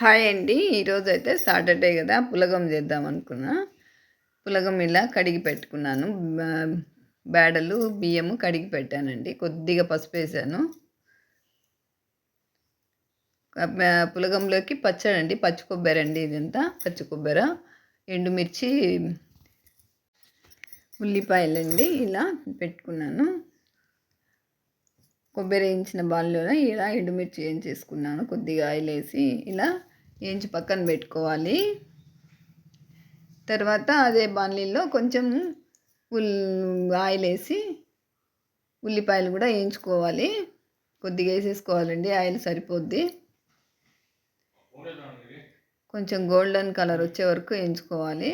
Hi అండి. ఈరోజు అయితే సాటర్డే కదా పులగం చేద్దాం అనుకున్నా. పులగం ఇలా కడిగి పెట్టుకున్నాను. బేడలు బియ్యము కడిగి పెట్టానండి. కొద్దిగా పసుపు వేసాను. పులగంలోకి పచ్చడండి పచ్చి కొబ్బరి అండి ఇదంతా. పచ్చి కొబ్బరి ఎండుమిర్చి ఉల్లిపాయలండి ఇలా పెట్టుకున్నాను. కొబ్బరి వేయించిన బాల్లో ఇలా ఎండుమిర్చి వేయించేసుకున్నాను. కొద్దిగా ఆయిల్ వేసి ఇలా వేయించి పక్కన పెట్టుకోవాలి. తర్వాత అదే బాణలీలో కొంచెం ఉల్ ఆయిల్ వేసి ఉల్లిపాయలు కూడా వేయించుకోవాలి. కొద్దిగా వేసేసుకోవాలండి ఆయిల్ సరిపోద్ది. కొంచెం గోల్డెన్ కలర్ వచ్చే వరకు వేయించుకోవాలి.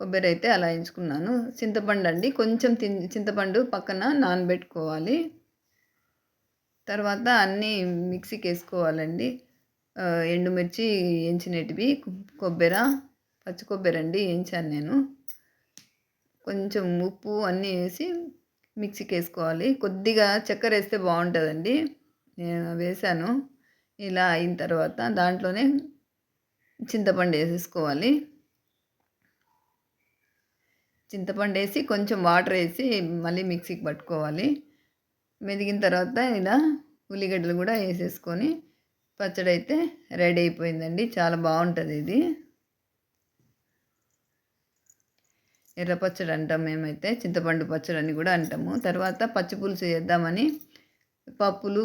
కొబ్బరి అయితే అలా వేయించుకున్నాను. చింతపండు అండి కొంచెం తి చింతపండు పక్కన నానబెట్టుకోవాలి. తర్వాత అన్నీ మిక్సీకి వేసుకోవాలండి ఎండుమిర్చి వేయించినటివి కొబ్బరి పచ్చి కొబ్బరి అండి వేయించాను నేను. కొంచెం ఉప్పు అన్నీ వేసి మిక్సీకి వేసుకోవాలి కొద్దిగా చక్కెర వేస్తే బాగుంటుందండి. నేను వేసాను. ఇలా అయిన తర్వాత దాంట్లోనే చింతపండు వేసేసుకోవాలి. చింతపండు వేసి కొంచెం వాటర్ వేసి మళ్ళీ మిక్సీకి పట్టుకోవాలి. మెదిగిన తర్వాత ఇలా ఉల్లిగడ్డలు కూడా వేసేసుకొని పచ్చడి అయితే రెడీ అయిపోయిందండి. చాలా బాగుంటుంది ఇది. ఎర్ర పచ్చడి అంటాం మేమైతే చింతపండు పచ్చడి అని కూడా అంటాము. తర్వాత పచ్చి పులుసు చేద్దామని పప్పులు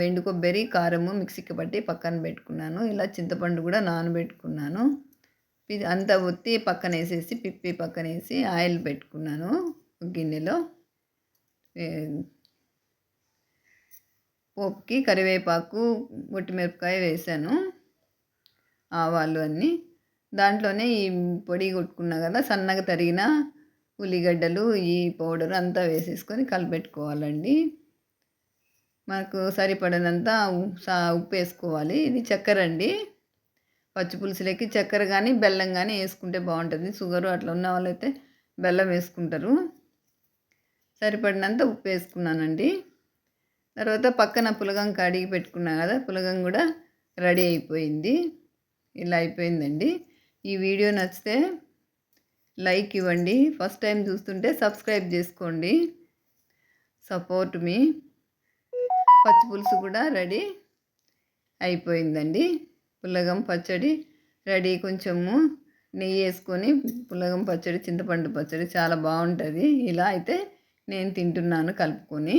వెండు కొబ్బరి కారము మిక్సీకి పట్టి పక్కన పెట్టుకున్నాను. ఇలా చింతపండు కూడా నానబెట్టుకున్నాను. అంతా ఒత్తి పక్కన వేసేసి పిప్పి పక్కన వేసి ఆయిల్ పెట్టుకున్నాను గిన్నెలో. పోపుకి కరివేపాకు మిరపకాయ వేసాను. ఆవాలు అన్నీ. దాంట్లోనే ఈ పొడి కొట్టుకున్నా కదా సన్నగా తరిగిన ఉల్లిగడ్డలు ఈ పౌడర్ అంతా వేసేసుకొని కలిపెట్టుకోవాలండి. మనకు సరిపడినంత ఉప్పు వేసుకోవాలి. ఇది చక్కెర అండి. పచ్చి పులుసులకి చక్కెర కానీ బెల్లం కానీ వేసుకుంటే బాగుంటుంది. షుగరు అట్లా ఉన్న వాళ్ళైతే బెల్లం వేసుకుంటారు. సరిపడినంత ఉప్పు వేసుకున్నానండి. తర్వాత పక్కన పులగం కడిగి పెట్టుకున్నా కదా పులగం కూడా రెడీ అయిపోయింది. ఇలా అయిపోయిందండి. ఈ వీడియో నచ్చితే లైక్ ఇవ్వండి. ఫస్ట్ టైం చూస్తుంటే సబ్స్క్రైబ్ చేసుకోండి. సపోర్ట్ మీ. పచ్చి పులుసు కూడా రెడీ అయిపోయిందండి. పులగం పచ్చడి రెడీ. కొంచెము నెయ్యి వేసుకొని పులగం పచ్చడి చింతపండు పచ్చడి చాలా బాగుంటుంది. ఇలా అయితే నేను తింటున్నాను కలుపుకొని.